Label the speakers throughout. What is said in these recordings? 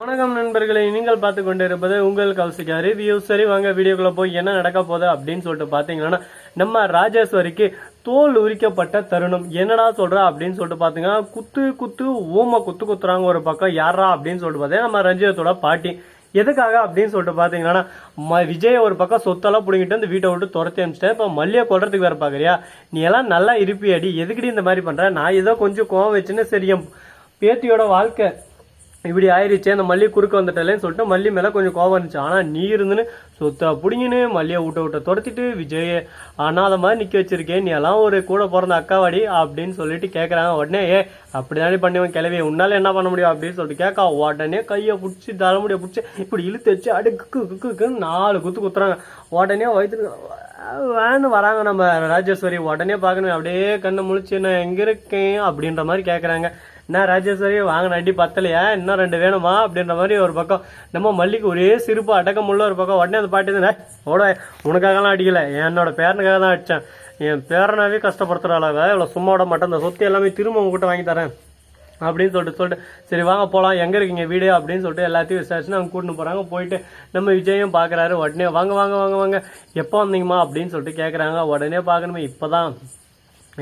Speaker 1: வணக்கம் நண்பர்களே நீங்கள் பார்த்து கொண்டிருப்பது உங்கள் கௌசிகா ரிவ்யூ சரி வாங்க வீடியோக்குள்ள போய் என்ன நடக்க போகுது அப்படின்னு சொல்லிட்டு பார்த்தீங்கன்னா நம்ம ராஜேஸ்வரிக்கு தோல் உரிக்கப்பட்ட தருணம். என்னடா சொல்றா அப்படின்னு சொல்லிட்டு பார்த்தீங்கன்னா குத்து குத்து ஊமை குத்து குத்துறாங்க ஒரு பக்கம். யாரா அப்படின்னு சொல்லிட்டு பார்த்தீங்கன்னா நம்ம ரஞ்சிதத்தோட பாட்டி. எதுக்காக அப்படின்னு சொல்லிட்டு பாத்தீங்கன்னா ம- விஜய் ஒரு பக்கம் சொத்தெல்லாம் பிடிங்கிட்டு வந்து வீட்டை விட்டு துரத்தி அனுப்பிச்சிட்டேன். இப்போ மல்லியை கொடுறதுக்கு வேற பாக்குறியா? நீ எல்லாம் நல்லா இருப்பியடி. எதுக்கடி இந்த மாதிரி பண்ற? நான் ஏதோ கொஞ்சம் கோவம் வச்சுன்னு சரி என் பேத்தியோட வாழ்க்கை இப்படி ஆயிருச்சே அந்த மல்லி குறுக்க வந்துட்டலேன்னு சொல்லிட்டு மல்லி மேல கொஞ்சம் கோவம் இருந்துச்சு. ஆனா நீ இருந்துன்னு சொத்தா புடிங்கின்னு மல்லியை விட்ட விட்ட துரத்திட்டு விஜய் அனாத மாதிரி நிக்க வச்சிருக்கேன் நீ எல்லாம் ஒரு கூட பிறந்த அக்காவாடி அப்படின்னு சொல்லிட்டு கேக்குறாங்க. உடனே ஏ அப்படிதானே பண்ணுவேன் கிளவி உன்னால என்ன பண்ண முடியும்? அப்படின்னு சொல்லிட்டு கேட்கா உடனே கையை பிடிச்சி தலைமுடியை பிடிச்சி இப்படி இழுத்து வச்சு அடி குக்கு குக்குன்னு நாலு குத்து குத்துறாங்க. உடனே வயிற்று வேன்னு வராங்க நம்ம ராஜேஸ்வரி. உடனே பார்க்கணும் அப்படியே கண்ணை முழிச்சு நான் எங்க இருக்கேன்? அப்படின்ற மாதிரி கேட்குறாங்க என்ன ராஜேஸ்வரி வாங்கின அடி பத்தலையா? இன்னும் ரெண்டு வேணுமா? அப்படின்ற மாதிரி ஒரு பக்கம். நம்ம மல்லிக்கு ஒரே சிரிப்பு அடக்கம் உள்ள ஒரு பக்கம். உடனே அந்த பாட்டி தானே ஓட உனக்காகலாம் அடிக்கல. என்னோட பேரனுக்காக தான் அடித்தேன் என் பேரனாவே கஷ்டப்படுத்துறாளாக இவ்வளோ சும்மா விட மாட்டேன். இந்த சொத்து எல்லாமே திரும்ப உங்ககிட்ட வாங்கி தரேன். அப்படின்னு சொல்லிட்டு சொல்லிட்டு சரி வாங்க போகலாம் எங்கே இருக்கீங்க வீடு? அப்படின்னு சொல்லிட்டு எல்லாத்தையும் விசாரிச்சுன்னு அவங்க கூட்டின்னு போகிறாங்க போயிட்டு நம்ம விஜயும் பார்க்குறாரு உடனே வாங்க வாங்க வாங்க வாங்க. எப்போ வந்தீங்கம்மா? அப்படின்னு சொல்லிட்டு கேட்குறாங்க உடனே பார்க்கணுமே இப்போ தான்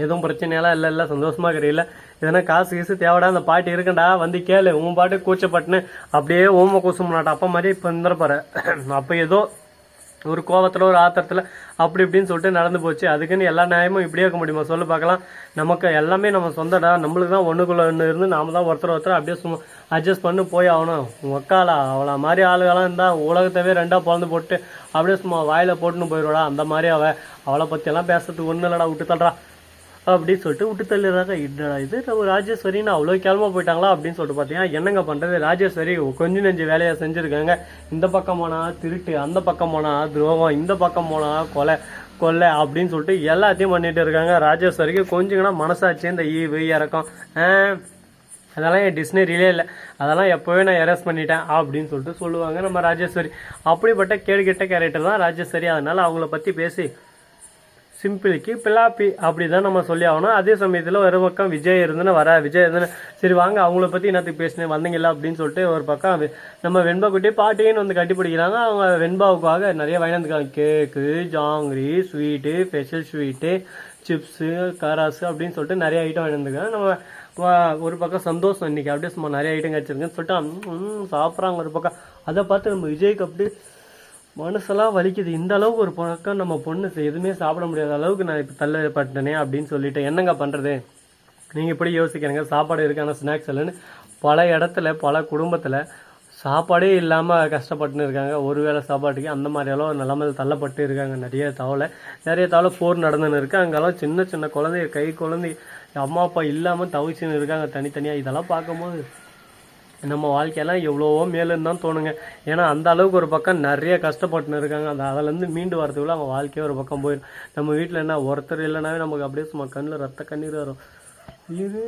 Speaker 1: எதுவும் பிரச்சனையெல்லாம் இல்லை இல்லை சந்தோஷமா இருக்கிறீங்கள எதனா காசு கீசு தேவைடா அந்த பாட்டி இருக்கண்டா வந்து கேளு. உன் பாட்டு கூச்சப்பட்டுன்னு அப்படியே ஓம கூசம் அப்போ மாதிரி இப்போ இருந்துருப்பாரு. அப்போ ஏதோ ஒரு கோபத்தில் ஒரு ஆத்திரத்தில் அப்படி இப்படின்னு சொல்லிட்டு நடந்து போச்சு. அதுக்குன்னு எல்லா நியாயமும் இப்படியே இருக்க முடியுமா? சொல்லு பார்க்கலாம். நமக்கு எல்லாமே நம்ம சொந்தடா. நம்மளுக்கு தான் ஒன்றுக்குள்ள ஒன்று இருந்து நாம தான் ஒருத்தர் ஒருத்தர் அப்படியே சும்மா அட்ஜஸ்ட் பண்ணி போய் ஆகணும். உக்காளா அவளை மாதிரி ஆளுகளாம் இருந்தால் உலகத்தவே ரெண்டாக பிறந்து போட்டு அப்படியே சும்மா வாயில் போட்டுன்னு போயிடுவாடா அந்த மாதிரி அவள் அவளை பற்றியெல்லாம் பேசுறதுக்கு ஒன்றும் இல்லைடா விட்டு தள்ளுறா அப்படின்னு சொல்லிட்டு விட்டு தள்ளுறாங்க என்னடா இது நம்ம ராஜேஸ்வரின்னு அவ்வளோ கிளம்ப போயிட்டாங்களா அப்படின்னு சொல்லிட்டு பார்த்தீங்கன்னா என்னங்க பண்ணுறது ராஜேஸ்வரி கொஞ்சம் நெஞ்சு வேலையை செஞ்சுருக்காங்க. இந்த பக்கம் போனால் திருட்டு அந்த பக்கம் போனால் துரோகம் இந்த பக்கம் போனால் கொலை கொள்ளை அப்படின்னு சொல்லிட்டு எல்லாத்தையும் பண்ணிட்டு இருக்காங்க. ராஜேஸ்வரிக்கு கொஞ்சம் மனசாச்சு இந்த ஈவு இறக்கம் அதெல்லாம் என் டிக்ஷனரியிலே இல்லை. அதெல்லாம் எப்போவே நான் எரேஸ் பண்ணிட்டேன் அப்படின்னு சொல்லிட்டு சொல்லுவாங்க நம்ம ராஜேஸ்வரி. அப்படிப்பட்ட கேடுகெட்ட கேரக்டர் தான் ராஜேஸ்வரி. அதனால் அவங்கள பற்றி பேசி சிம்பிளுக்கு பிளாப்பி அப்படிதான் நம்ம சொல்லி ஆகணும் அதே சமயத்தில் ஒரு பக்கம் விஜய் இருந்துன்னு வர விஜய் இருந்துன்னு சரி வாங்க அவங்கள பற்றி என்னத்துக்கு பேசினேன் வந்தீங்களா அப்படின்னு சொல்லிட்டு ஒரு பக்கம் நம்ம வெண்பா குட்டி பாட்டின்னு வந்து கட்டிப்பிடிக்கிறாங்க அவங்க வெண்பாவுக்காக நிறைய வாங்கியிருக்காங்க cake jangiri sweet special sweet chips கராசு அப்படின்னு சொல்லிட்டு நிறைய ஐட்டம் வாங்கியிருந்துருக்காங்க நம்ம வா- ஒரு பக்கம் சந்தோஷம் இன்னைக்கு. அப்படியே சும்மா நிறைய ஐட்டம் கிடச்சிருக்குன்னு சொல்லிட்டு சாப்பிட்றாங்க ஒரு பக்கம். அதை பார்த்து நம்ம விஜய்க்கு அப்படியே மனசெல்லாம் வலிக்குது. இந்த அளவுக்கு ஒரு பக்கம் நம்ம பொண்ணு எதுவுமே சாப்பிட முடியாத அளவுக்கு நான் இப்போ தள்ளப்பட்டனே அப்படின்னு சொல்லிட்டு என்னங்க பண்ணுறது நீங்கள் இப்படி யோசிக்கிறீங்க. சாப்பாடு இருக்கான ஸ்நாக்ஸ் இல்லைன்னு பல இடத்துல பல குடும்பத்தில் சாப்பாடே இல்லாமல் கஷ்டப்பட்டுன்னு இருக்காங்க. ஒரு வேளை சாப்பாட்டுக்கு அந்த மாதிரி எல்லாம் நிலைமை தள்ளப்பட்டு இருக்காங்க. நிறைய தவளை நிறைய தவளை போர் நடந்துன்னு இருக்குது அங்கெல்லாம் சின்ன சின்ன குழந்தைய கை குழந்தை அம்மா அப்பா இல்லாமல் தவிச்சுன்னு இருக்காங்க தனித்தனியாக இதெல்லாம் பார்க்கும்போது நம்ம வாழ்க்கையெல்லாம் எவ்வளவோ மேலுன்னு தான் தோணுங்க. ஏன்னா அந்த அளவுக்கு ஒரு பக்கம் நிறைய கஷ்டப்பட்டுன்னு இருக்காங்க. அந்த அதுலேருந்து மீண்டு வரதுக்குள்ள அவங்க வாழ்க்கையே ஒரு பக்கம் போயிடும். நம்ம வீட்டில் என்ன ஒருத்தர் இல்லைனாவே நமக்கு அப்படியே சும்மா கண்ணில் ரத்த கண்ணீர் வரும். இது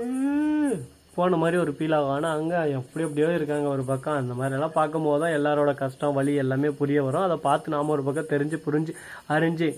Speaker 1: போன மாதிரி ஒரு ஃபீல் ஆகும். ஆனால் அங்கே எப்படி எப்படியோ இருக்காங்க ஒரு பக்கம். அந்த மாதிரிலாம் பார்க்கும்போது தான் எல்லாரோட கஷ்டம் வலி எல்லாமே புரிய வரும். அதை பார்த்து நாம் ஒரு பக்கம் தெரிஞ்சு புரிஞ்சு அறிஞ்சு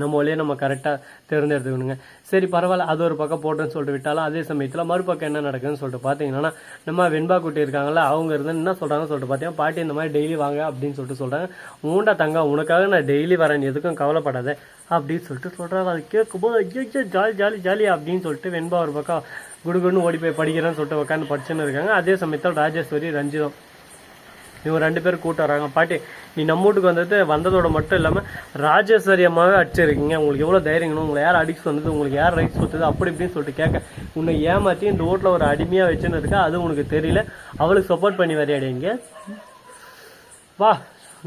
Speaker 1: நம்ம வழியை நம்ம கரெக்டாக தேர்ந்தெடுத்துக்கணுங்க. சரி பரவாயில்ல அது ஒரு பக்கம் போட்டோன்னு சொல்லிட்டு விட்டாலும் அதே சமயத்தில் மறுபக்கம் என்ன நடக்குதுன்னு சொல்லிட்டு பார்த்தீங்கன்னா நம்ம வெண்பா குட்டி இருக்காங்கல்ல அவங்க இருந்து என்ன சொல்கிறாங்கன்னு சொல்லிட்டு பார்த்தீங்கன்னா பாட்டி இந்த மாதிரி டெய்லி வாங்க அப்படின்னு சொல்லிட்டு சொல்கிறாங்க மூண்டா தங்க உனக்காக நான் டெய்லி வரேன் எதுக்கும் கவலைப்படாத அப்படின்னு சொல்லிட்டு சொல்கிறாங்க அது கேட்கும்போது ஐயோ ஜாலி ஜாலி ஜாலி அப்படின்னு சொல்லிட்டு வெண்பா ஒரு பக்கம் குடுகுன்னு ஓடி போய் படிக்கிறேன்னு சொல்லிட்டு உட்காந்து படிச்சுன்னு இருக்காங்க. அதே சமயத்தில் ராஜேஸ்வரி ரஞ்சிதம் இவங்க ரெண்டு பேரும் கூட்ட வராங்க. பாட்டி நீ நம்ம வீட்டுக்கு வந்தது வந்ததோட மட்டும் இல்லாமல் ராஜசரியமாகவே அடிச்சிருக்கீங்க. உங்களுக்கு எவ்வளோ தைரியங்கணும் உங்களை யார் அடிச்சு வந்தது உங்களுக்கு யார் ரைட்ஸ் கொடுத்தது? அப்படி இப்படின்னு சொல்லிட்டு கேட்க. உன்னை ஏமாற்றி இந்த வீட்டில் ஒரு அடிமையாக வச்சுன்னு இருக்கா அது உனக்கு தெரியல. அவளுக்கு சப்போர்ட் பண்ணி வரையாடி வா.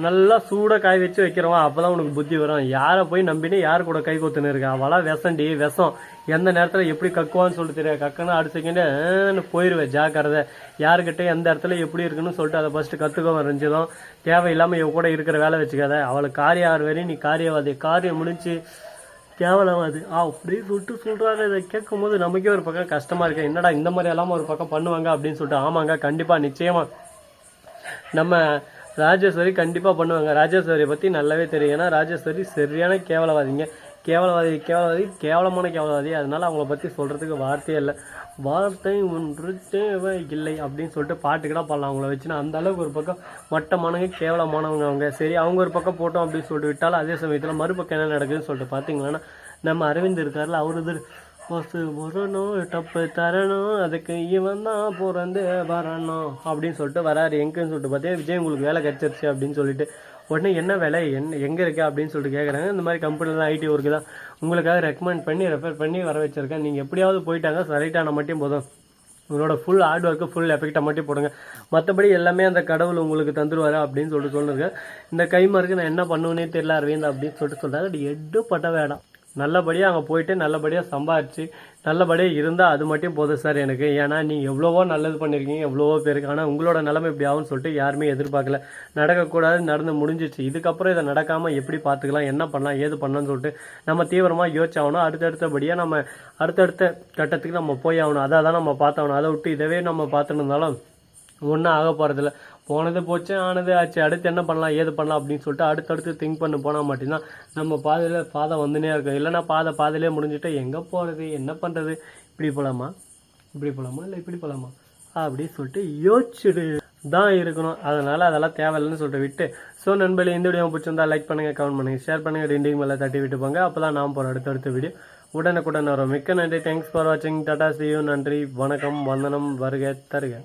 Speaker 1: நல்லா சூடாக காய் வச்சு வைக்கிறவா அப்பதான் உனக்கு புத்தி வரும். யாரை போய் நம்பினே யார் கூட கை கொத்துன்னு இருக்கா? அவளாம் விஷண்டி விஷம். எந்த நேரத்தில் எப்படி கக்குவான்னு சொல்லிட்டு தெரியாது. கக்கன்னு அடிச்சுக்கின்னு போயிடுவேன் ஜாக்கிரதை. யாருக்கிட்ட எந்த இடத்துல எப்படி இருக்குன்னு சொல்லிட்டு அதை ஃபர்ஸ்ட் கற்றுக்க வரைஞ்சதும் தேவையில்லாமல் இவ கூட இருக்கிற வேலை வச்சுக்காத. அவளுக்கு காரியம் ஆறு வரையும் நீ காரியவாதி. காரியம் முடிஞ்சு கேவலமாது ஆ அப்படி சொல்லிட்டு சொல்றாங்க. இதை கேட்கும் போது நமக்கே ஒரு பக்கம் கஷ்டமா இருக்கு. என்னடா இந்த மாதிரி எல்லாம் ஒரு பக்கம் பண்ணுவாங்க அப்படின்னு சொல்லிட்டு ஆமாங்க கண்டிப்பா நிச்சயமா. நம்ம ராஜேஸ்வரி கண்டிப்பாக பண்ணுவாங்க. ராஜேஸ்வரியை பற்றி நல்லாவே தெரியும். ஏன்னா ராஜேஸ்வரி சரியான கேவலவாதிங்க. கேவலவாதி கேவலவாதி கேவலமான கேவலவாதி. அதனால் அவங்கள பற்றி சொல்கிறதுக்கு வார்த்தையே இல்லை. வார்த்தை ஒன்று தேவை இல்லை அப்படின்னு சொல்லிட்டு பாட்டுக்கெல்லாம் பாடலாம். அவங்கள வச்சுன்னா அந்த அளவுக்கு ஒரு பக்கம் மட்டமானவங்க கேவலமானவங்க அவங்க. சரி அவங்க ஒரு பக்கம் போட்டோம் அப்படின்னு சொல்லிட்டு விட்டாலும் அதே சமயத்தில் மறுபக்கம் என்ன நடக்குதுன்னு சொல்லிட்டு பார்த்தீங்கன்னா நம்ம அரவிந்த் இருக்கார்ல அவரு ஃபஸ்ட்டு வரணும் டப்பு தரணும் அதுக்கு இவன் தான் பிறந்து வரணும் அப்படின்னு சொல்லிட்டு வராரு. எங்கன்னு சொல்லிட்டு பார்த்தே விஜய் உங்களுக்கு வேலை கிடச்சிருச்சு அப்படின்னு சொல்லிட்டு. உடனே என்ன வேலை? என்ன எங்கே இருக்கு அப்படின்னு சொல்லிட்டு கேட்குறாங்க இந்த மாதிரி கம்பெனிலாம் ஐடி ஒர்க்கு தான். உங்களுக்காக ரெக்கமெண்ட் பண்ணி ரெஃபர் பண்ணி வர வச்சுருக்கேன். நீங்கள் எப்படியாவது போயிட்டாங்க செலக்ட் மட்டும் போதும். உங்களோட ஃபுல் ஹார்ட் ஒர்க்கு ஃபுல் எஃபெக்டாக மட்டும் போடுங்க. மற்றபடி எல்லாமே அந்த கடவுள் உங்களுக்கு தந்துடுவார் அப்படின்னு சொல்லிட்டு சொல்லிருக்கேன் இந்த கைமாருக்கு நான் என்ன பண்ணுவேனே தெரியல அரவிந்த் அப்படின்னு சொல்லிட்டு சொல்கிறாங்க அது எட்டு பட்ட வேடம் நல்லபடியாக அங்கே போயிட்டு நல்லபடியாக சம்பாரிச்சு நல்லபடியாக இருந்தால் அது மட்டும் போதும் சார் எனக்கு. ஏன்னா நீங்கள் எவ்வளவோ நல்லது பண்ணியிருக்கீங்க எவ்வளவோ பேருக்கு. ஆனால் உங்களோட நிலைமை இப்படி ஆகும்னு சொல்லிட்டு யாருமே எதிர்பார்க்கல. நடக்கக்கூடாது நடந்து முடிஞ்சிச்சு இதுக்கப்புறம் இதை நடக்காமல் எப்படி பார்த்துக்கலாம் என்ன பண்ணலாம் ஏது பண்ணலாம்னு சொல்லிட்டு நம்ம தீவிரமாக யோசிச்சாகணும். அடுத்தடுத்தபடியாக நம்ம அடுத்தடுத்த கட்டத்துக்கு நம்ம போய் ஆகணும். அதை தான் நம்ம பார்த்தாகணும். அதை விட்டு இதவே நம்ம பார்த்துட்டு இருந்தாலும் ஒன்றும் ஆக போகிறதில்ல போனது போச்சு ஆனது ஆச்சு. அடுத்து என்ன பண்ணலாம் ஏது பண்ணலாம் அப்படின்னு சொல்லிட்டு அடுத்தடுத்து திங்க் பண்ண போனால் மட்டும்தான் நம்ம பாதையில் பாதை வந்துனே இருக்கும். இல்லைன்னா பாதை பாதையிலே முடிஞ்சுட்டு எங்கே போகிறது என்ன பண்ணுறது இப்படி போகலாமா இப்படி போகலாமா இல்லை இப்படி போகலாமா அப்படின்னு சொல்லிட்டு யோசிச்சுடு தான் இருக்கணும். அதனால் அதெல்லாம் தேவையில்லைன்னு சொல்லிட்டு விட்டு. ஸோ நண்பர்களே இந்த வீடியோ பிடிச்சிருந்தா லைக் பண்ணுங்கள் கமெண்ட் பண்ணுங்கள் ஷேர் பண்ணுங்கள் ரெண்டிங் மேலே தட்டி விட்டு போங்க. அப்போ தான் நான் போகிற அடுத்தடுத்த வீடியோ உடனுக்குடன் வரும். மிக்க நன்றி. தேங்க்ஸ் ஃபார் வாட்சிங் டாடா சியூ நன்றி. வணக்கம். வந்தனம். வருக. தருக.